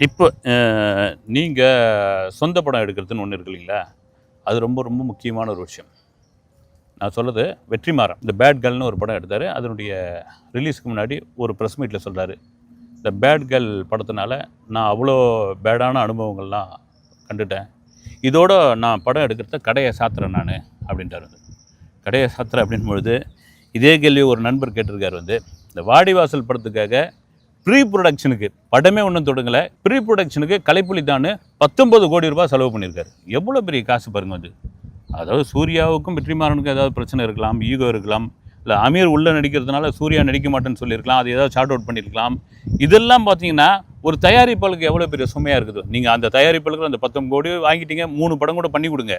இப்போ நீங்கள் சொந்த படம் எடுக்கிறதுன்னு ஒன்று இருக்கு இல்லைங்களா? அது ரொம்ப ரொம்ப முக்கியமான ஒரு விஷயம். நான் சொல்கிறது வெற்றிமாறன் இந்த பேட் கேர்ள்னு ஒரு படம் எடுத்தார். அதனுடைய ரிலீஸ்க்கு முன்னாடி ஒரு ப்ரெஸ் மீட்டில் சொல்கிறார் இந்த பேட் கேர்ள் படத்தினால நான் அவ்வளோ பேடான அனுபவங்கள்லாம் கண்டுட்டேன். இதோட நான் படம் எடுக்கிறத கடையை சாத்துறேன் நான் அப்படின்ட்டார் வந்து கடையை சாத்துறேன் அப்படின் பொழுது இதே கேள்வி ஒரு நண்பர் கேட்டிருக்கார் வந்து இந்த வாடிவாசல் படத்துக்காக ப்ரீ ப்ரொடக்ஷனுக்கு படமே ஒன்றும் தொடங்கலை. ப்ரீ ப்ரொடக்ஷனுக்கு கலைப்புலி தான் பத்தொம்பது கோடி ரூபாய் செலவு பண்ணியிருக்காரு. எவ்வளோ பெரிய காசு பாருங்க அது. அதாவது சூர்யாவுக்கும் வெற்றிமாறனுக்கும் ஏதாவது பிரச்சனை இருக்கலாம் ஈகோ இருக்கலாம் இல்லை அமீர் உள்ளே நடிக்கிறதுனால சூர்யா நடிக்க மாட்டேன்னு சொல்லியிருக்கலாம் அது ஏதாவது ஷார்ட் அவுட் பண்ணியிருக்கலாம். இதெல்லாம் பார்த்தீங்கன்னா ஒரு தயாரிப்பாளருக்கு எவ்வளோ பெரிய சுமையாக இருக்குது? நீங்கள் அந்த தயாரிப்பாளருக்கு அந்த பத்தொன்பது கோடி வாங்கிட்டீங்க மூணு படம் கூட பண்ணி கொடுங்க.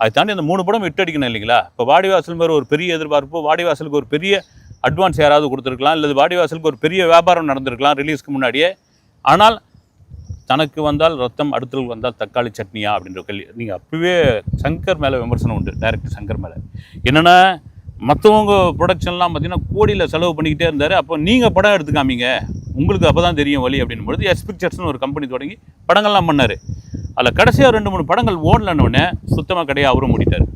அதை தாண்டி அந்த மூணு படம் விட்டு அடிக்கணும் இல்லைங்களா? இப்போ வாடிவாசல் மாதிரி ஒரு பெரிய எதிர்பார்ப்பு வாடிவாசலுக்கு ஒரு பெரிய அட்வான்ஸ் யாராவது கொடுத்துருக்கலாம் இல்லை வாடிவாசலுக்கு ஒரு பெரிய வியாபாரம் நடந்திருக்கலாம் ரிலீஸ்க்கு முன்னாடியே. ஆனால் தனக்கு வந்தால் ரத்தம் அடுத்தவங்களுக்கு வந்தால் தக்காளி சட்னியா அப்படின்ற கேள்வி. நீங்கள் அப்பவே சங்கர் மேலே விமர்சனம் உண்டு டைரக்டர் சங்கர் மேலே. என்னென்னா மற்றவங்க ப்ரொடக்ஷன்லாம் பார்த்தீங்கன்னா கோடியில் செலவு பண்ணிக்கிட்டே இருந்தார். அப்போ நீங்கள் படம் எடுத்துக்காமீங்க உங்களுக்கு அப்போ தான் தெரியும் வழி அப்படின்னும் பொழுது எஸ் பிக்சர்ஸ்னு ஒரு கம்பெனி தொடங்கி படங்கள்லாம் பண்ணார். அதில் கடைசியாக ரெண்டு மூணு படங்கள் ஓடலன்னொடனே சுத்தமாக கடையாக அவரும் மூடிட்டார்.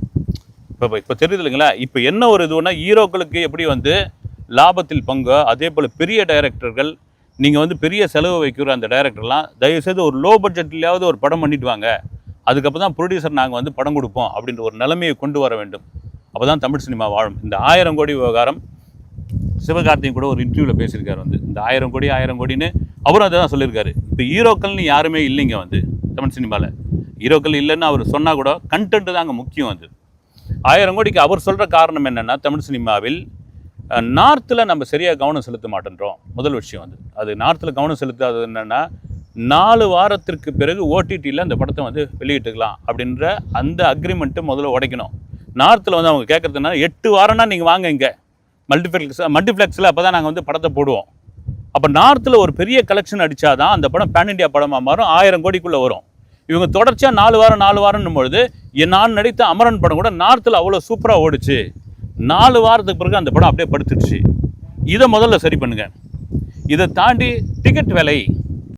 இப்போ இப்போ தெரியுது இல்லைங்களா? இப்போ என்ன ஒரு இதுனா ஹீரோக்களுக்கு எப்படி வந்து லாபத்தில் பங்கோ அதே போல் பெரிய டைரக்டர்கள் நீங்கள் வந்து பெரிய செலவு வைக்கிற அந்த டைரக்டர்லாம் தயவுசெய்து ஒரு லோ பட்ஜெட்லையாவது ஒரு படம் பண்ணிட்டு வாங்க. அதுக்கப்புறம் தான் ப்ரொடியூசர் நாங்கள் வந்து படம் கொடுப்போம் அப்படின்ற ஒரு நிலைமையை கொண்டு வர வேண்டும். அப்போ தான் தமிழ் சினிமா வாழும். இந்த ஆயிரம் கோடி விவகாரம் சிவகார்த்தியும் கூட ஒரு இன்டர்வியூவில் பேசியிருக்காரு வந்து. இந்த ஆயிரம் கோடி ஆயிரம் கோடின்னு அவரும் அதை தான் சொல்லியிருக்காரு. இப்போ ஹீரோக்கள்னு யாருமே இல்லைங்க வந்து தமிழ் சினிமாவில் ஹீரோக்கள் இல்லைன்னு அவர் சொன்னால் கூட கண்டென்ட் தான் அங்கே முக்கியம் வந்து. ஆயிரம் கோடிக்கு அவர் சொல்கிற காரணம் என்னென்னா தமிழ் சினிமாவில் நார்த்தில் நம்ம சரியாக கவனம் செலுத்த மாட்டேன்றோம். முதல் விஷயம் வந்து. அது நார்த்தில் கவனம் செலுத்தாதது என்னென்னா நாலு வாரத்திற்கு பிறகு ஓடிடியில் அந்த படத்தை வந்து வெளியிட்டுக்கலாம் அப்படின்ற அந்த அக்ரிமெண்ட்டு முதல்ல உடைக்கணும். நார்த்தில் வந்து அவங்க கேட்குறதுனா எட்டு வாரம்னா நீங்கள் வாங்க இங்கே. மல்டிஃப்ளெக்ஸ் மல்டிஃப்ளெக்ஸில் அப்போ தான் நாங்கள் வந்து படத்தை போடுவோம். அப்போ நார்த்தில் ஒரு பெரிய கலெக்ஷன் அடித்தாதான் அந்த படம் பேன் இண்டியா படமாக மாறும். ஆயிரம் கோடிக்குள்ளே வரும். இவங்க தொடர்ச்சியாக நாலு வாரம் நாலு வாரம்னும் பொழுது என் நான் நடித்த அமரன் படம் கூட நார்த்தில் அவ்வளோ சூப்பராக ஓடிச்சு. நாலு வாரத்துக்கு பிறகு அந்த படம் அப்படியே படுத்துடுச்சு. இதை முதல்ல சரி பண்ணுங்க. இதை தாண்டி டிக்கெட் விலை